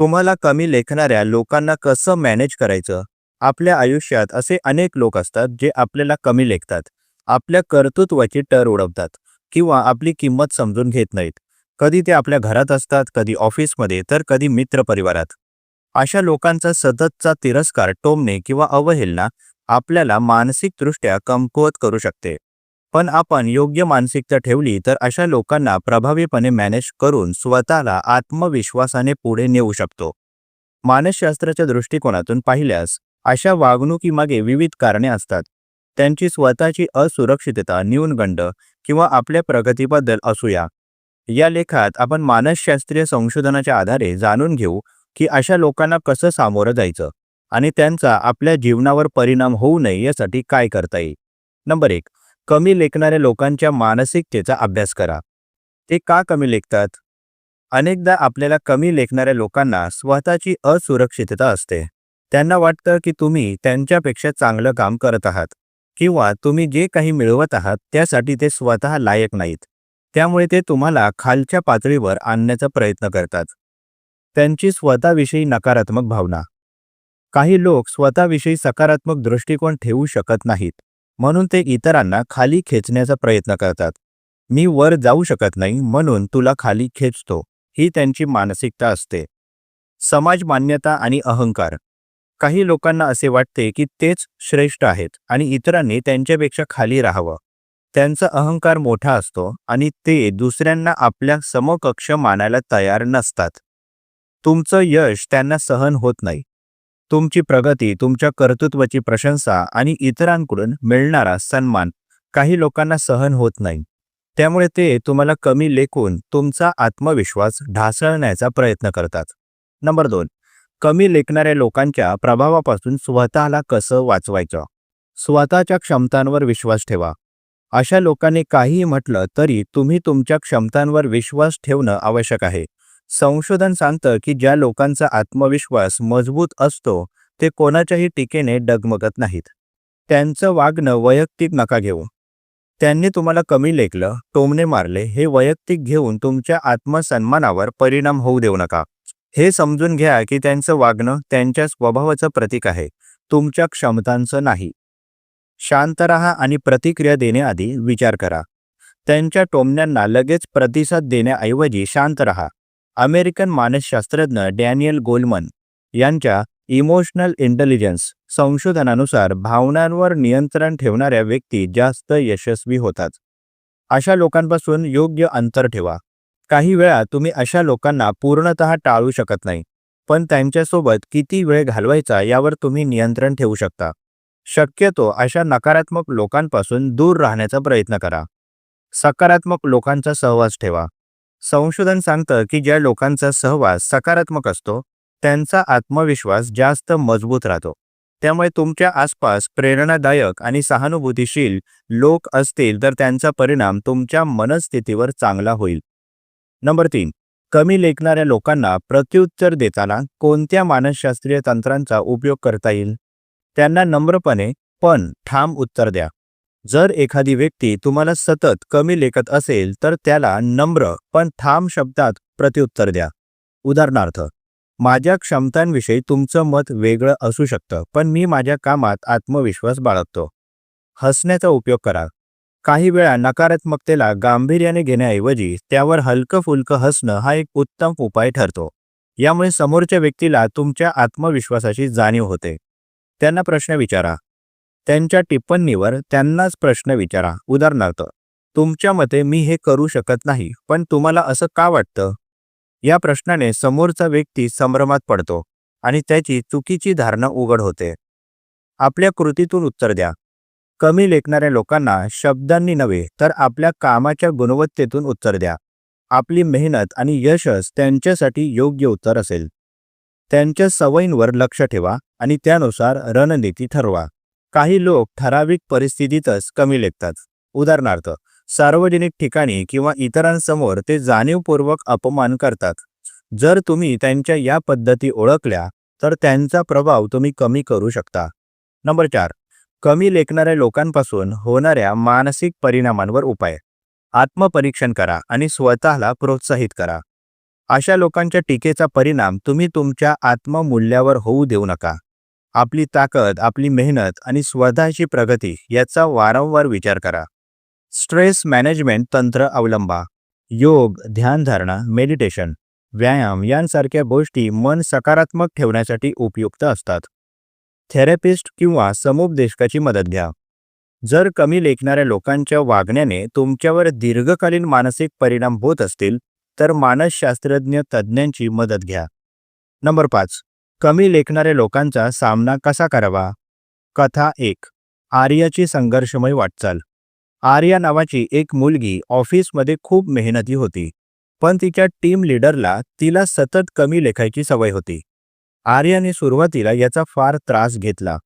तुम्हाला कमी लेखणाऱ्या लोकांना कसं मॅनेज करायचं? आपल्या आयुष्यात असे अनेक लोक असतात जे आपल्याला कमी लेखतात. आपल्या कर्तृत्वाची टर उडवतात किंवा आपली किंमत समजून घेत नाहीत. कधी ते आपल्या घरात असतात कधी ऑफिसमध्ये तर कधी मित्रपरिवारात. अशा लोकांचा सततचा तिरस्कार टोमणे किंवा अवहेलना आपल्याला मानसिकदृष्ट्या कमकुवत करू शकते. पण आपण योग्य मानसिकता ठेवली तर अशा लोकांना प्रभावीपणे मॅनेज करून स्वतःला आत्मविश्वासाने पुढे नेऊ शकतो. मानसशास्त्राच्या दृष्टिकोनातून पाहिल्यास अशा वागणुकीमागे विविध कारणे असतात. त्यांची स्वतःची असुरक्षितता न्यूनगंड किंवा आपल्या प्रगतीबद्दल असूया. या लेखात आपण मानसशास्त्रीय संशोधनाच्या आधारे जाणून घेऊ की अशा लोकांना कसं सामोरं जायचं आणि त्यांचा आपल्या जीवनावर परिणाम होऊ नये यासाठी काय करता येईल. नंबर एक कमी लेखणाऱ्या लोकांच्या मानसिकतेचा अभ्यास करा. ते का कमी लेखतात? अनेकदा आपल्याला कमी लेखणाऱ्या लोकांना स्वतःची असुरक्षितता असते. त्यांना वाटतं की तुम्ही त्यांच्यापेक्षा चांगलं काम करत आहात किंवा तुम्ही जे काही मिळवत आहात त्यासाठी ते स्वतः लायक नाहीत. त्यामुळे ते तुम्हाला खालच्या पातळीवर आणण्याचा प्रयत्न करतात. त्यांची स्वतःविषयी नकारात्मक भावना. काही लोक स्वतःविषयी सकारात्मक दृष्टिकोन ठेवू शकत नाहीत. म्हणून ते इतरांना खाली खेचण्याचा प्रयत्न करतात. मी वर जाऊ शकत नाही म्हणून तुला खाली खेचतो. ही त्यांची मानसिकता असते. समाज मान्यता आणि अहंकार. काही लोकांना असे वाटते की तेच श्रेष्ठ आहेत आणि इतरांनी त्यांच्यापेक्षा खाली राहावं. त्यांचा अहंकार मोठा असतो आणि ते दुसऱ्यांना आपल्या समकक्ष मानायला तयार नसतात. तुमचं यश त्यांना सहन होत नाही. तुमची प्रगती तुमच्या कर्तृत्वाची प्रशंसा आणि इतरांकडून मिळणारा सन्मान काही लोकांना सहन होत नाही. त्यामुळे ते तुम्हाला कमी लेखून तुमचा आत्मविश्वास ढासळण्याचा प्रयत्न करतात. नंबर दोन. कमी लेखणाऱ्या लोकांच्या प्रभावापासून स्वतःला कसं वाचवायचं? स्वतःच्या क्षमतांवर विश्वास ठेवा. अशा लोकांनी काहीही म्हटलं तरी तुम्ही तुमच्या क्षमतांवर विश्वास ठेवणं आवश्यक आहे. संशोधन सांगतं की ज्या लोकांचा आत्मविश्वास मजबूत असतो ते कोणाच्याही टीकेने डगमगत नाहीत. त्यांचं वागणं वैयक्तिक नका घेऊ. त्यांनी तुम्हाला कमी लेखलं टोमणे मारले हे वैयक्तिक घेऊन तुमच्या आत्मसन्मानावर परिणाम होऊ देऊ नका. हे समजून घ्या की त्यांचं वागणं त्यांच्या स्वभावाचं प्रतीक आहे तुमच्या क्षमतांचं नाही. शांत राहा आणि प्रतिक्रिया देण्याआधी विचार करा. त्यांच्या टोमण्यांना लगेच प्रतिसाद देण्याऐवजी शांत रहा. अमेरिकन मानसशास्त्रज्ञ डॅनियल गोलमन यांच्या इमोशनल इंटेलिजन्स संशोधनानुसार भावनांवर नियंत्रण ठेवणाऱ्या व्यक्ती जास्त यशस्वी होतात. अशा लोकांपासून योग्य अंतर ठेवा. काही वेळा तुम्ही अशा लोकांना पूर्णतः टाळू शकत नाही पण त्यांच्यासोबत किती वेळ घालवायचा यावर तुम्ही नियंत्रण ठेवू शकता. शक्यतो अशा नकारात्मक लोकांपासून दूर राहण्याचा प्रयत्न करा. सकारात्मक लोकांचा सहवास ठेवा. संशोधन सांगतं की ज्या लोकांचा सहवास सकारात्मक असतो त्यांचा आत्मविश्वास जास्त मजबूत राहतो. त्यामुळे तुमच्या आसपास प्रेरणादायक आणि सहानुभूतीशील लोक असतील तर त्यांचा परिणाम तुमच्या मनस्थितीवर चांगला होईल. नंबर तीन कमी लेखणाऱ्या लोकांना प्रत्युत्तर देताना कोणत्या मानसशास्त्रीय तंत्रांचा उपयोग करता येईल? त्यांना नम्रपणे पण ठाम उत्तर द्या. जर एखादी व्यक्ती तुम्हाला सतत कमी लेखत असेल तर त्याला नम्र पण ठाम शब्दात प्रत्युत्तर द्या. उदाहरणार्थ माझ्या क्षमतांविषयी तुमचं मत वेगळं असू शकतं पण मी माझ्या कामात आत्मविश्वास बाळगतो. हसण्याचा उपयोग करा. काही वेळा नकारात्मकतेला गांभीर्याने घेण्याऐवजी त्यावर हलकं फुलकं हसणं हा एक उत्तम उपाय ठरतो. यामुळे समोरच्या व्यक्तीला तुमच्या आत्मविश्वासाची जाणीव होते. त्यांना प्रश्न विचारा. त्यांच्या टिप्पणीवर त्यांनाच प्रश्न विचारा. उदाहरणार्थ तुमच्या मते मी हे करू शकत नाही पण तुम्हाला असं का वाटतं? या प्रश्नाने समोरचा व्यक्ती संभ्रमात पडतो आणि त्याची चुकीची धारणा उघड होते. आपल्या कृतीतून उत्तर द्या. कमी लेखणाऱ्या लोकांना शब्दांनी नव्हे तर आपल्या कामाच्या गुणवत्तेतून उत्तर द्या. आपली मेहनत आणि यशच त्यांच्यासाठी योग्य उत्तर असेल. त्यांच्या सवयींवर लक्ष ठेवा आणि त्यानुसार रणनीती ठरवा. काही लोक ठराविक परिस्थितीतच कमी लेखतात. उदाहरणार्थ सार्वजनिक ठिकाणी किंवा इतरांसमोर ते जाणीवपूर्वक अपमान करतात. जर तुम्ही त्यांच्या या पद्धती ओळखल्या तर त्यांचा प्रभाव तुम्ही कमी करू शकता. नंबर चार कमी लेखणाऱ्या लोकांपासून होणाऱ्या मानसिक परिणामांवर उपाय. आत्मपरीक्षण करा आणि स्वतःला प्रोत्साहित करा. अशा लोकांच्या टीकेचा परिणाम तुम्ही तुमच्या आत्ममूल्यावर होऊ देऊ नका. आपली ताकद आपली मेहनत आणि स्वतःची प्रगती याचा वारंवार विचार करा. स्ट्रेस मॅनेजमेंट तंत्र अवलंबा. योग ध्यानधारणा मेडिटेशन व्यायाम यांसारख्या गोष्टी मन सकारात्मक ठेवण्यासाठी उपयुक्त असतात. थेरपिस्ट किंवा समुपदेशकाची मदत घ्या. जर कमी लेखणाऱ्या लोकांच्या वागण्याने तुमच्यावर दीर्घकालीन मानसिक परिणाम होत असतील तर मानसशास्त्रज्ञ तज्ज्ञांची मदत घ्या. नंबर पाच. कमी लेखणाऱ्या लोकांचा सामना कसा करावा? कथा एक. आर्याची संघर्षमय वाटचाल. आर्या नावाची एक मुलगी ऑफिसमध्ये खूप मेहनती होती पण तिच्या टीम लीडरला तिला सतत कमी लेखायची सवय होती. आर्याने सुरुवातीला याचा फार त्रास घेतला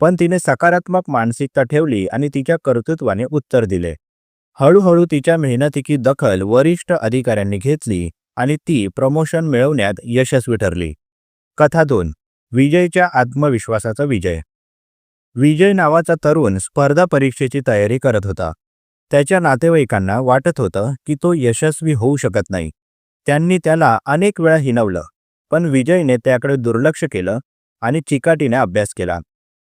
पण तिने सकारात्मक मानसिकता ठेवली आणि तिच्या कर्तृत्वाने उत्तर दिले. हळूहळू तिच्या मेहनतीची दखल वरिष्ठ अधिकाऱ्यांनी घेतली आणि ती प्रमोशन मिळवण्यात यशस्वी ठरली. कथा दोन. विजयच्या आत्मविश्वासाचा विजय. विजय नावाचा तरुण स्पर्धा परीक्षेची तयारी करत होता. त्याच्या नातेवाईकांना वाटत होतं की तो यशस्वी होऊ शकत नाही. त्यांनी त्याला अनेक वेळा हिनवलं पण विजयने त्याकडे दुर्लक्ष केलं आणि चिकाटीने अभ्यास केला.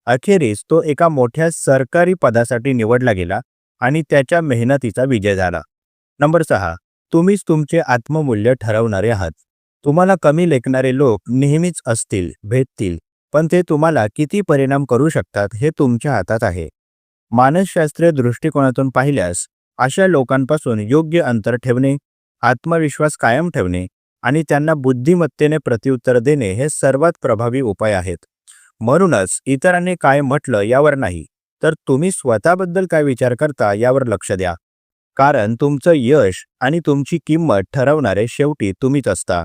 अखेरीस तो एका मोठ्या सरकारी पदासाठी निवडला गेला आणि त्याच्या मेहनतीचा विजय झाला. नंबर सहा. तुम्हीच तुमचे आत्ममूल्य ठरवणारे आहात. तुम्हाला कमी लेखणारे लोक नेहमीच असतील भेटतील पण ते तुम्हाला किती परिणाम करू शकतात हे तुमच्या हातात आहे. मानसशास्त्रीय दृष्टिकोनातून पाहिल्यास अशा लोकांपासून योग्य अंतर ठेवणे आत्मविश्वास कायम ठेवणे आणि त्यांना बुद्धिमत्तेने प्रत्युत्तर देणे हे सर्वात प्रभावी उपाय आहेत. म्हणूनच इतरांनी काय म्हटलं यावर नाही तर तुम्ही स्वतःबद्दल काय विचार करता यावर लक्ष द्या. कारण तुमचं यश आणि तुमची किंमत ठरवणारे शेवटी तुम्हीच असता.